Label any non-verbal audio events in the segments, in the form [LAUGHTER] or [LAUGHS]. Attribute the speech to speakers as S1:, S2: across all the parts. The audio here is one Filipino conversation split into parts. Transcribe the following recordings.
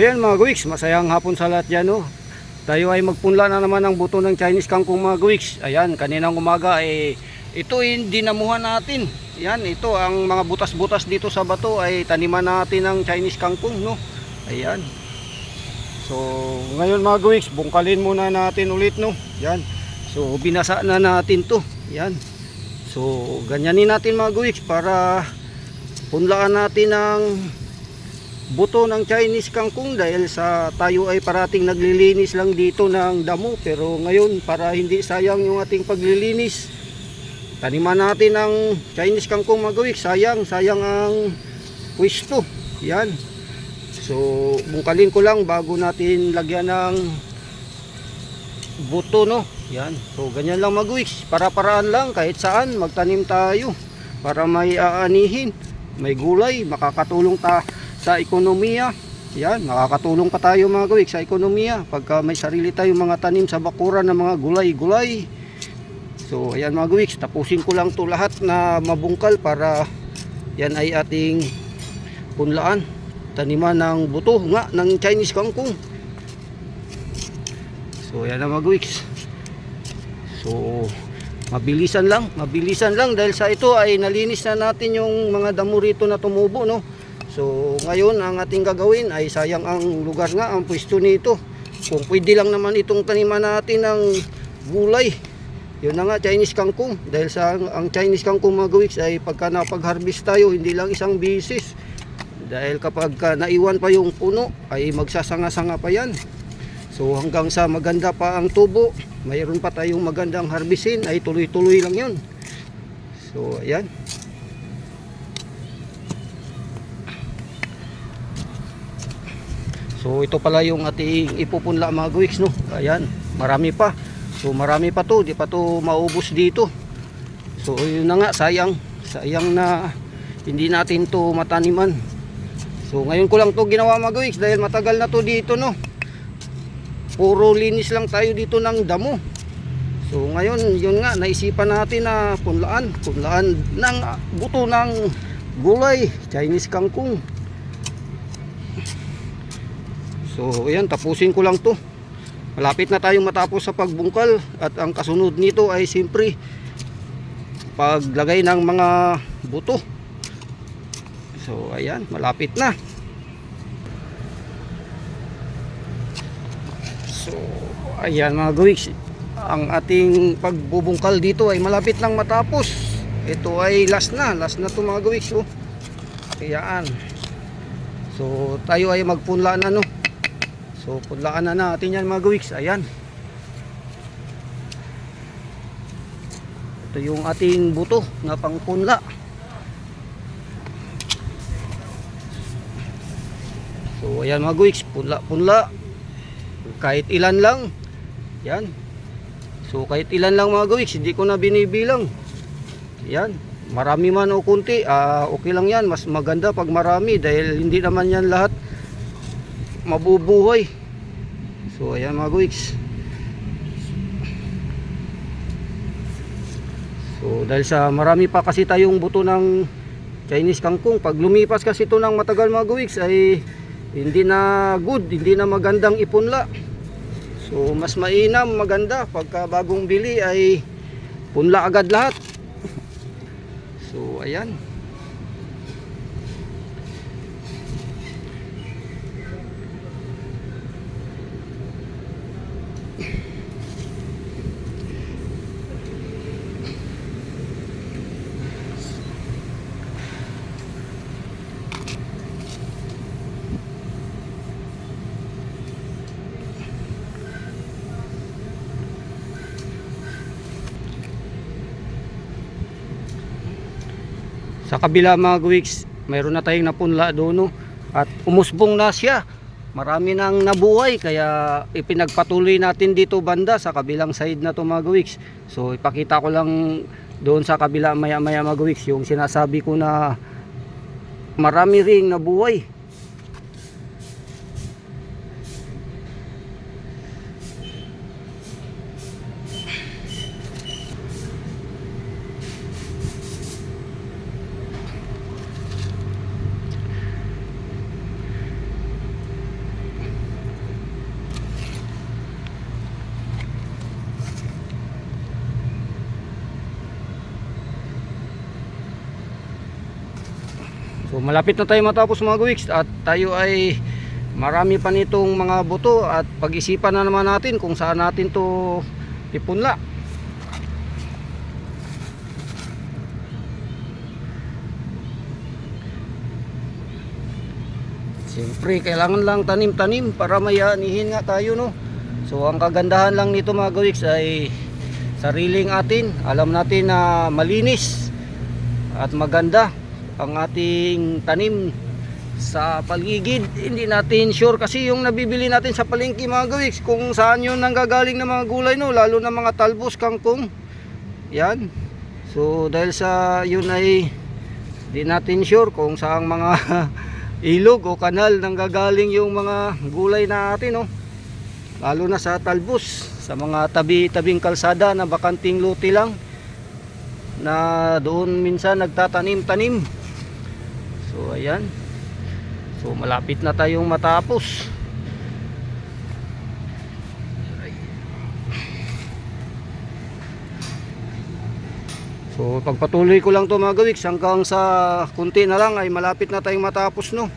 S1: ayan mga guwiks, masayang hapon sa lahat dyan no. Tayo ay magpunla na naman ng buto ng Chinese kangkong mga guwiks. Ayan, kaninang umaga ay ito yung dinamuhan natin. Yan, ito ang mga butas-butas dito sa bato ay taniman natin ng Chinese kangkong no. Ayan. So, ngayon mga guwiks, bungkalin muna natin ulit no. Yan. So, binasa na natin to. Yan. So, ganyanin natin mga guwiks para punlaan natin ng buto ng Chinese kangkong dahil sa tayo ay parating naglilinis lang dito ng damo. Pero ngayon para hindi sayang yung ating paglilinis taniman natin ng Chinese kangkong magawik sayang sayang ang pwesto. Yan. So bungkalin ko lang bago natin lagyan ng buto no? Yan. So ganyan lang magawik para paraan lang kahit saan magtanim tayo para may aanihin may gulay makakatulong ta sa ekonomiya. Yan, makakatulong pa tayo mga gawik sa ekonomiya pagka may sarili tayong mga tanim sa bakuran ng mga gulay-gulay. So, ayan mga gawik, tapusin ko lang to lahat na mabungkal para yan ay ating punlaan. Taniman ng buto nga ng Chinese kangkong. So, ayan mga gawik. So, mabilisan lang, mabilisan lang dahil sa ito ay nalinis na natin yung mga damo rito na tumubo, no? So ngayon ang ating gagawin ay sayang ang lugar nga ang pwesto nito. Kung pwede lang naman itong taniman natin ng gulay. Yun na nga Chinese kangkong dahil sa ang Chinese kangkong mga gawiks ay pagka napag-harvest tayo hindi lang isang bisis. Dahil kapag ka naiwan pa yung puno ay magsasanga-sanga pa yan. So hanggang sa maganda pa ang tubo, mayroon pa tayong magandang harvestin ay tuloy-tuloy lang yun. So ayan. So ito pala yung ating ipupunla mga guwiks no. Ayan, marami pa. So marami pa to, di pa to maubos dito. So yun na nga, sayang. Sayang na hindi natin to mataniman. So ngayon ko lang to ginawa mga guwiks dahil matagal na to dito no. Puro linis lang tayo dito ng damo. So ngayon, yun nga, naisipan natin na punlaan. Punlaan ng buto ng gulay, Chinese kangkong. So, ayan, tapusin ko lang to. Malapit na tayong matapos sa pagbungkal at ang kasunod nito ay simpre paglagay ng mga buto. So, ayan, malapit na. So, ayan mga gawiks, ang ating pagbubungkal dito ay malapit nang matapos. Ito ay last na, last na to mga gawiks. Oh. Ayan. So, tayo ay magpunla na no. So, punlaan na natin yan mga gawiks. Ayan. Ito yung ating buto na pangpunla. So, ayan mga gawiks. Punla, punla. Kahit ilan lang. Yan. So, kahit ilan lang mga gawiks. Hindi ko na binibilang. Yan. Marami man o kunti. ah, okay lang yan. Mas maganda pag marami. Dahil hindi naman yan lahat mabubuhay. So ayan mga guwiks. So dahil sa marami pa kasi tayong buto ng Chinese kangkong, pag lumipas kasi ito ng matagal mga guwiks ay hindi na good, hindi na magandang ipunla. So mas mainam, maganda pagka bagong bili ay punla agad lahat. So ayan. Sa kabila mga guwiks, mayroon na tayong napunla doon no? at umusbong na siya. Marami nang nabuhay kaya ipinagpatuloy natin dito banda sa kabilang side na to mga guwiks. So ipakita ko lang doon sa kabila maya maya mga guwiks yung sinasabi ko na marami ring nabuhay. Malapit na tayo matapos mga gawiks at tayo ay marami pa nitong mga buto at pag-isipan na naman natin kung saan natin to ipunla. Siyempre, kailangan lang tanim-tanim para may anihin nga tayo, no? So, ang kagandahan lang nito mga gawiks ay sariling atin. Alam natin na malinis at maganda ang ating tanim sa paligid. Hindi natin sure kasi yung nabibili natin sa palengke mga gawiks kung saan yun nanggagaling ng mga gulay, no? Lalo na mga talbos, kangkong. Yan. So, dahil sa yun ay di natin sure kung saang mga [LAUGHS] ilog o kanal nang gagaling yung mga gulay natin no lalo na sa talbos sa mga tabi-tabing kalsada na bakanting luti lang na doon minsan nagtatanim-tanim so ayan so malapit na tayong matapos So pagpatuloy ko lang to mga gawiks hanggang sa kunti na lang ay malapit na tayong matapos no.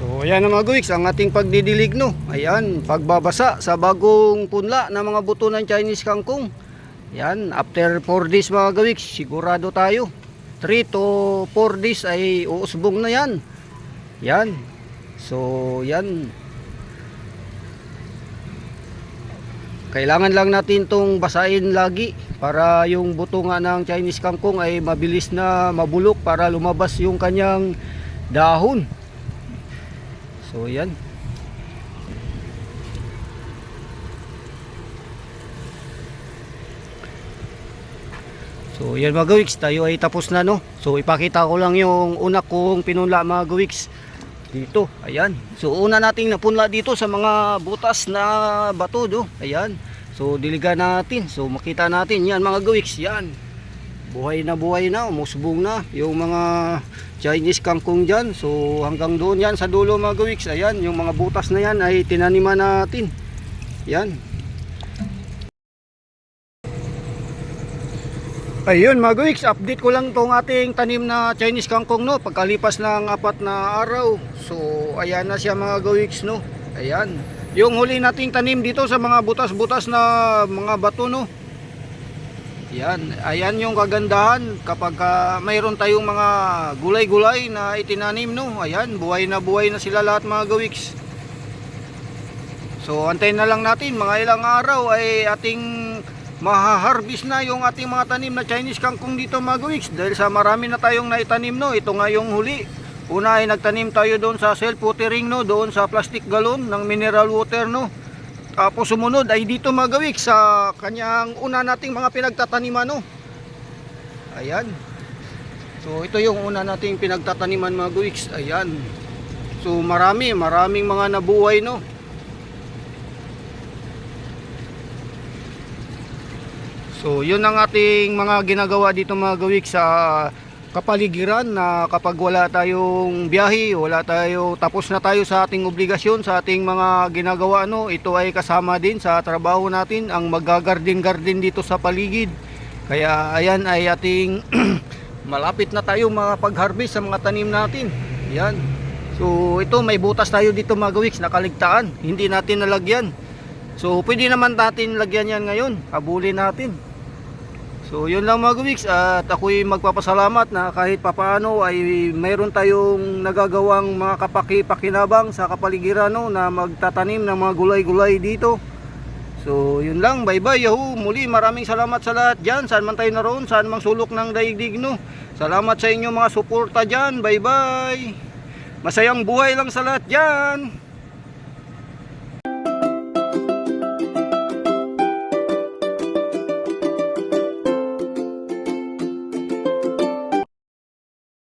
S1: So ayan na mga gawiks ang ating pagdidilig no. Ayan, pagbabasa sa bagong punla ng mga buto ng Chinese kangkong. Yan, after 4 days mga gawiks, sigurado tayo. 3 to 4 days ay uusbong na yan. Yan. So yan. Kailangan lang natin tong basahin lagi para yung buto nga ng Chinese kangkong ay mabilis na mabulok para lumabas yung kanyang dahon. So yan. So yan mga gawiks, tayo ay tapos na no. So ipakita ko lang yung una kong pinunla mga gawiks. Dito, ayan. So una nating napunla dito sa mga butas na bato do. Ayan. So diligan natin. So makita natin yan mga gawiks, yan. Buhay na buhay na, umusbong na yung mga Chinese kangkong dyan. So hanggang doon yan sa dulo mga gawiks. Ayan, yung mga butas na yan ay tinaniman natin. Yan. Ayun mga guwiks, update ko lang tong ating tanim na Chinese kangkong no pagkalipas ng apat na araw. So ayan na siya mga guwiks no. Ayan. Yung huli nating tanim dito sa mga butas-butas na mga bato no. Yan, ayan yung kagandahan kapag ah, mayroon tayong mga gulay-gulay na itinanim no. Ayan, buhay na buhay na sila lahat mga gawiks. So antayin na lang natin mga ilang araw ay ating mahaharbis na yung ating mga tanim na Chinese kangkong dito mga gawiks dahil sa marami na tayong naitanim no. Ito nga yung huli. Una ay nagtanim tayo doon sa self watering no, doon sa plastic galon ng mineral water no. Tapos sumunod ay dito mga gawiks sa kanyang una nating mga pinagtataniman no. Ayan. So ito yung una nating pinagtataniman mga gawiks. Ayan. So marami, maraming mga nabuhay no. So yun ang ating mga ginagawa dito mga gawik sa kapaligiran na kapag wala tayong biyahe, wala tayo tapos na tayo sa ating obligasyon, sa ating mga ginagawa no, ito ay kasama din sa trabaho natin ang magagardin-gardin dito sa paligid. Kaya ayan ay ating [CLEARS THROAT] malapit na tayo makapag-harvest sa mga tanim natin. Yan. So ito may butas tayo dito mga gawiks nakaligtaan, hindi natin nalagyan. So pwede naman natin lagyan yan ngayon, habulin natin. So yun lang mga guwiks at ako'y magpapasalamat na kahit papaano ay mayroon tayong nagagawang mga kapaki-pakinabang sa kapaligiran no, na magtatanim ng mga gulay-gulay dito. So yun lang, bye bye yahoo. Muli maraming salamat sa lahat dyan, saan man tayo naroon, saan mang sulok ng daigdig no. Salamat sa inyo mga suporta dyan, bye bye. Masayang buhay lang sa lahat dyan.